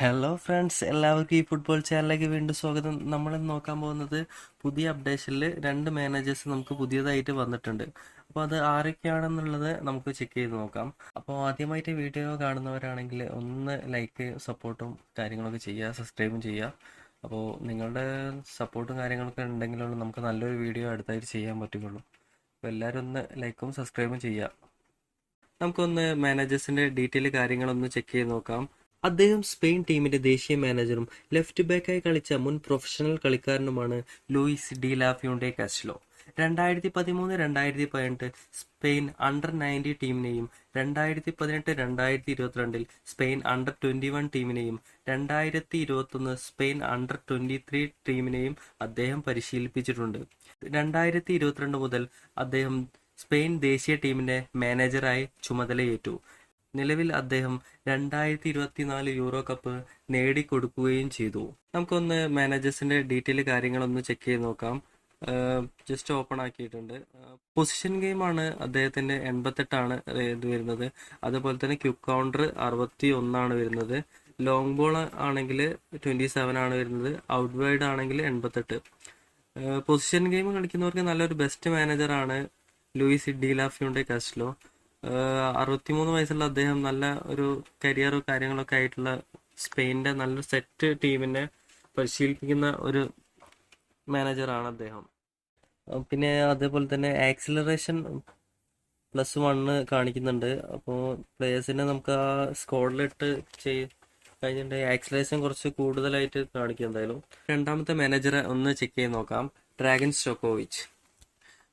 Hello friends എല്ലാവർക്കും ഈ football ചാനലിലേക്ക് വീണ്ടും സ്വാഗതം. നമ്മൾ നോക്കാൻ പോകുന്നത് പുതിയ അപ്ഡേഷനിൽ രണ്ട് മാനേജേഴ്സ് നമുക്ക് പുതിയതായിട്ട് വന്നിട്ടുണ്ട്. അപ്പോൾ അത് ആരൊക്കെയാണെന്നുള്ളത് നമുക്ക് ചെക്ക് ചെയ്ത് നോക്കാം. അപ്പോൾ ആദ്യമായിട്ട് വീഡിയോ കാണുന്നവരാണെങ്കിൽ ഒന്ന് ലൈക്ക് സപ്പോർട്ടും കാര്യങ്ങളൊക്കെ ചെയ്യുക സബ്സ്ക്രൈബും ചെയ്യുക. അപ്പോൾ നിങ്ങളുടെ സപ്പോർട്ടും കാര്യങ്ങളൊക്കെ ഉണ്ടെങ്കിലുള്ള നമുക്ക് നല്ലൊരു വീഡിയോ അടുത്തായിട്ട് ചെയ്യാൻ പറ്റുകയുള്ളൂ. അപ്പോൾ എല്ലാവരും ഒന്ന് ലൈക്കും സബ്സ്ക്രൈബും ചെയ്യുക. നമുക്കൊന്ന് മാനേജേഴ്സിന്റെ ഡീറ്റെയിൽ കാര്യങ്ങളൊന്ന് ചെക്ക് ചെയ്ത് നോക്കാം. അദ്ദേഹം സ്പെയിൻ ടീമിന്റെ ദേശീയ മാനേജറും ലെഫ്റ്റ് ബാക്കായി കളിച്ച മുൻ professional കളിക്കാരനുമാണ് Luis de la Fuente Castillo. രണ്ടായിരത്തി പതിമൂന്ന് രണ്ടായിരത്തി പതിനെട്ട് സ്പെയിൻ അണ്ടർ നയന്റി ടീമിനെയും രണ്ടായിരത്തി പതിനെട്ട് രണ്ടായിരത്തി ഇരുപത്തിരണ്ടിൽ സ്പെയിൻ അണ്ടർ ട്വന്റി വൺ ടീമിനെയും രണ്ടായിരത്തി ഇരുപത്തൊന്ന് സ്പെയിൻ അണ്ടർ ട്വന്റി ത്രീ ടീമിനെയും അദ്ദേഹം പരിശീലിപ്പിച്ചിട്ടുണ്ട്. രണ്ടായിരത്തി ഇരുപത്തിരണ്ട് മുതൽ അദ്ദേഹം സ്പെയിൻ ദേശീയ ടീമിന്റെ മാനേജറായി ചുമതലയേറ്റു. നിലവിൽ അദ്ദേഹം രണ്ടായിരത്തി ഇരുപത്തിനാല് യൂറോ കപ്പ് നേടിക്കൊടുക്കുകയും ചെയ്തു. നമുക്കൊന്ന് മാനേജേഴ്സിന്റെ ഡീറ്റെയിൽ കാര്യങ്ങളൊന്ന് ചെക്ക് ചെയ്ത് നോക്കാം. ജസ്റ്റ് ഓപ്പൺ ആക്കിയിട്ടുണ്ട്. പൊസിഷൻ ഗെയിമാണ് അദ്ദേഹത്തിന്റെ എൺപത്തെട്ടാണ് ഇത് വരുന്നത്. അതുപോലെ തന്നെ ക്യുക്ക് കൗണ്ടർ അറുപത്തി ഒന്നാണ് വരുന്നത്. ലോങ് ബോൾ ആണെങ്കിൽ ട്വന്റി സെവൻ ആണ് വരുന്നത്. ഔട്ട് വൈഡ് ആണെങ്കിൽ എൺപത്തെട്ട്. പൊസിഷൻ ഗെയിം കളിക്കുന്നവർക്ക് നല്ലൊരു ബെസ്റ്റ് മാനേജർ ആണ് ലൂയിസ് ഡിലാഫിയുടെ കാസ്ലോ അറുപത്തിമൂന്ന് വയസ്സുള്ള അദ്ദേഹം നല്ല ഒരു കരിയറും കാര്യങ്ങളൊക്കെ ആയിട്ടുള്ള സ്പെയിനിന്റെ നല്ല സെറ്റ് ടീമിനെ പരിശീലിപ്പിക്കുന്ന ഒരു മാനേജറാണ് അദ്ദേഹം. പിന്നെ അതേപോലെ തന്നെ ആക്സിലറേഷൻ പ്ലസ് വണ്ണ് കാണിക്കുന്നുണ്ട്. അപ്പോൾ പ്ലേയേഴ്സിനെ നമുക്ക് ആ സ്കോഡിലിട്ട് ചെയ് കഴിഞ്ഞിട്ട് ആക്സിലറേഷൻ കുറച്ച് കൂടുതലായിട്ട് കാണിക്കും എന്തായാലും. രണ്ടാമത്തെ മാനേജറെ ഒന്ന് ചെക്ക് ചെയ്ത് നോക്കാം. ഡ്രാഗൻ സ്റ്റോക്കോവിച്ച്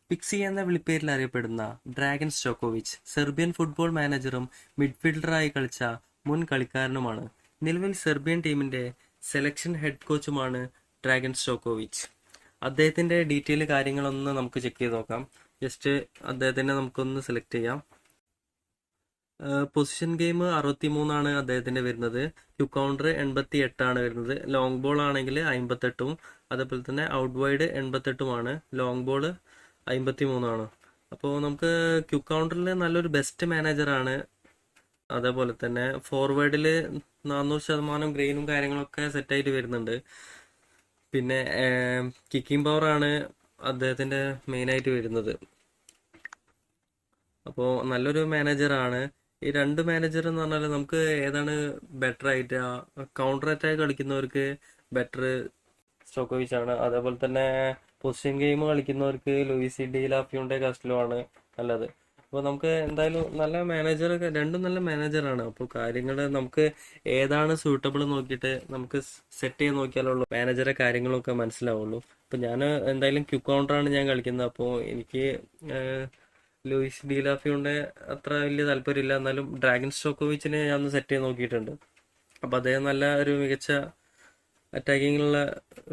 പിക്സി എന്ന വിളിപ്പേരിൽ അറിയപ്പെടുന്ന ഡ്രാഗൻ സ്റ്റോക്കോവിച്ച് സെർബിയൻ ഫുട്ബോൾ മാനേജറും മിഡ്ഫീൽഡറായി കളിച്ച മുൻ കളിക്കാരനുമാണ്. നിലവിൽ സെർബിയൻ ടീമിന്റെ സെലക്ഷൻ ഹെഡ് കോച്ചുമാണ് ഡ്രാഗൻ സ്റ്റോക്കോവിച്ച് അദ്ദേഹത്തിന്റെ ഡീറ്റെയിൽ കാര്യങ്ങളൊന്ന് നമുക്ക് ചെക്ക് ചെയ്ത് നോക്കാം. ജസ്റ്റ് അദ്ദേഹത്തിനെ നമുക്കൊന്ന് സെലക്ട് ചെയ്യാം. പൊസിഷൻ ഗെയിം അറുപത്തി മൂന്നാണ് അദ്ദേഹത്തിന്റെ വരുന്നത്. ടു കൗണ്ടർ എൺപത്തി എട്ടാണ് വരുന്നത്. ലോങ് ബോൾ ആണെങ്കിൽ അമ്പത്തെട്ടും അതേപോലെ തന്നെ ഔട്ട് വൈഡ് എൺപത്തെട്ടുമാണ്. ലോങ് ബോൾ അമ്പത്തി മൂന്നാണ് അപ്പോൾ നമുക്ക് ക്യൂ കൗണ്ടറിൽ നല്ലൊരു ബെസ്റ്റ് മാനേജറാണ് അതേപോലെ തന്നെ ഫോർവേഡിൽ നാനൂറ് ശതമാനം ഗ്രെയിനും കാര്യങ്ങളൊക്കെ സെറ്റായിട്ട് വരുന്നുണ്ട്. പിന്നെ കിക്കിംഗ് പവറാണ് അദ്ദേഹത്തിന്റെ മെയിനായിട്ട് വരുന്നത്. അപ്പോൾ നല്ലൊരു മാനേജറാണ് ഈ രണ്ട് മാനേജർ എന്ന് പറഞ്ഞാൽ നമുക്ക് ഏതാണ് ബെറ്റർ ആയിട്ട് കൗണ്ടർ അറ്റാക്ക് കളിക്കുന്നവർക്ക് ബെറ്റർ സ്റ്റോക്കോവിച്ച് അതേപോലെ തന്നെ position game കളിക്കുന്നവർക്ക് Luis de la Fuente Castillo ആണ് നല്ലത്. അപ്പോൾ നമുക്ക് എന്തായാലും നല്ല മാനേജർ രണ്ടും നല്ല മാനേജറാണ് അപ്പോൾ കാര്യങ്ങൾ നമുക്ക് ഏതാണ് സൂട്ടബിൾ നോക്കിയിട്ട് നമുക്ക് സെറ്റ് ചെയ്ത് നോക്കിയാലുള്ളൂ മാനേജറെ കാര്യങ്ങളൊക്കെ മനസ്സിലാവുള്ളൂ. അപ്പോൾ ഞാൻ എന്തായാലും ക്യു കൗണ്ടറാണ് ഞാൻ കളിക്കുന്നത്. അപ്പോൾ എനിക്ക് ലൂയിസ് ഡി ലാഫിയോണ്ടെ അത്ര വലിയ താല്പര്യമില്ല. എന്നാലും ഡ്രാഗൻ സ്റ്റോക്കോവിച്ചിനെ ഞാൻ ഒന്ന് സെറ്റ് ചെയ്ത് നോക്കിയിട്ടുണ്ട്. അപ്പോൾ അദ്ദേഹം നല്ല ഒരു മികച്ച അറ്റാക്കിങ്ങിലുള്ള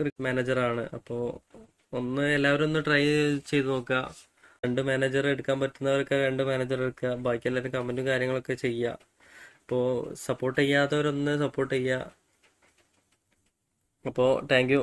ഒരു മാനേജറാണ് അപ്പോൾ ഒന്ന് എല്ലാവരും ഒന്ന് ട്രൈ ചെയ്ത് നോക്കുക. രണ്ട് മാനേജർ എടുക്കാൻ പറ്റുന്നവർക്ക് രണ്ട് മാനേജർ എടുക്കുക. ബാക്കി എല്ലാവരും കമന്റും കാര്യങ്ങളൊക്കെ ചെയ്യുക. അപ്പോൾ സപ്പോർട്ട് ചെയ്യാത്തവരൊന്ന് സപ്പോർട്ട് ചെയ്യുക. അപ്പോൾ താങ്ക്